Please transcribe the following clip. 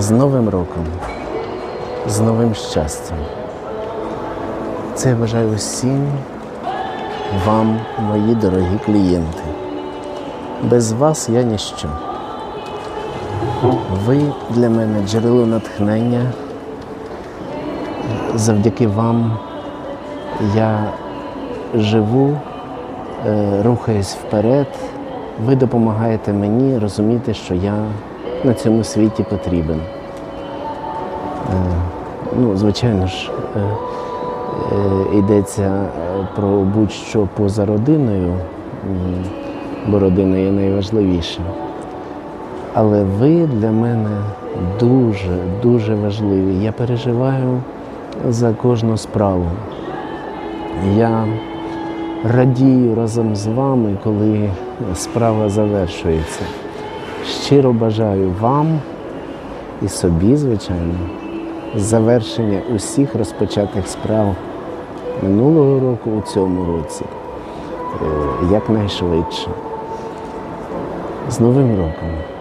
З Новим роком, з новим щастям. Це я бажаю усім вам, мої дорогі клієнти. Без вас я ніщо. Ви для мене джерело натхнення. Завдяки вам я живу, е, рухаюсь вперед. Ви допомагаєте мені розуміти, що я на цьому світі потрібен. Е, Ну, звичайно ж, е, е, йдеться про будь-що поза родиною, бо родина є найважливіша. Але ви для мене дуже, дуже важливі. Я переживаю за кожну справу. Я радію разом з вами, коли справа завершується. Щиро бажаю вам і собі, звичайно, завершення усіх розпочатих справ минулого року у цьому році е, якнайшвидше. З Новим роком!